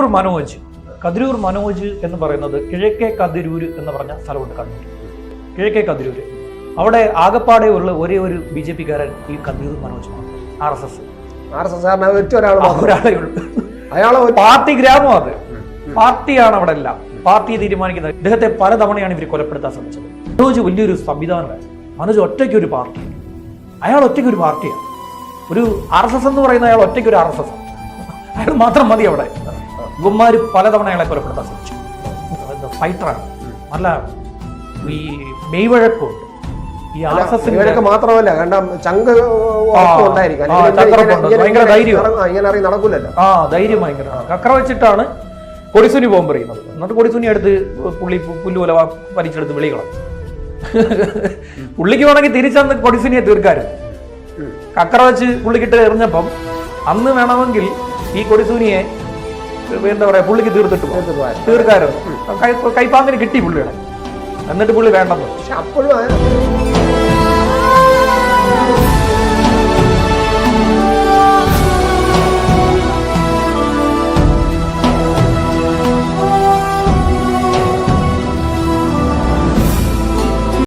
കതിരൂർ മനോജ് കതിരൂർ മനോജ് എന്ന് പറയുന്നത് കിഴക്കേ കതിരൂർ എന്ന് പറഞ്ഞ സ്ഥലമുണ്ട് കണ്ണൂർ. കിഴക്കേ കതിരൂർ അവിടെ ആകപ്പാടെ ഉള്ള ഒരേ ഒരു ബി ജെ പിക്കാരൻ ഈ Kathiroor Manoj R S S. R S S ഒരാളെ ഉള്ളൂ. അയാളെ പാർട്ടി ഗ്രാമം അത്. പാർട്ടിയാണ് അവിടെ എല്ലാം. പാർട്ടിയെ തീരുമാനിക്കുന്നത്. ഇദ്ദേഹത്തെ പലതവണയാണ് ഇവർ കൊലപ്പെടുത്താൻ ശ്രമിച്ചത്. മനോജ് വലിയൊരു സംവിധാനമാണ്. മനോജ് ഒറ്റയ്ക്ക് ഒരു പാർട്ടി. അയാൾ ഒറ്റയ്ക്ക് ഒരു പാർട്ടിയാണ്. ഒരു ആർ എസ് എസ് എന്ന് പറയുന്ന അയാൾ ഒറ്റയ്ക്ക് ഒരു ആർ എസ് എസ് അയാൾ മാത്രം മതി അവിടെ. ഗുമ്മാര് പലതവണ അയാളെ കൊലപ്പെടുത്താൻ ശ്രമിച്ചു. ഫൈറ്ററാണ് നല്ല ഈ മെയ്വഴക്കമുണ്ട്. ഈ ആർ എസ് എസിന്റെ മാത്രമല്ല ചങ്ക് ഭയങ്കര ധൈര്യമാണ്. ഇങ്ങനെ- ആ, ധൈര്യം ഭയങ്കര. കക്കറ വെച്ചിട്ടാണ് കൊടിസുനി ബോംബ് എറിയുന്നത്. എന്നിട്ട് കൊടിസുനി എടുത്ത് പുള്ളി പുല്ലുപോലെ വലിച്ചെടുത്ത് വെളികളും പുള്ളിക്ക് വേണമെങ്കിൽ തിരിച്ചന്ന് കൊടിസുനിയെ തീർക്കായിരുന്നു കക്കറ വെച്ച് പുള്ളിക്കിട്ട് എറിഞ്ഞപ്പം അന്ന് വേണമെങ്കിൽ ഈ കൊടിസൂനിയെ എന്താ പറയാ പുള്ളിക്ക് തീർത്തിട്ട് തീർക്കാരോ കൈപ്പാങ്ങിന് കൈപ്പാമ്പിന് കിട്ടി പുള്ളിയുടെ എന്നിട്ട് പുള്ളി വേണ്ടെന്ന്. പക്ഷെ അപ്പോഴും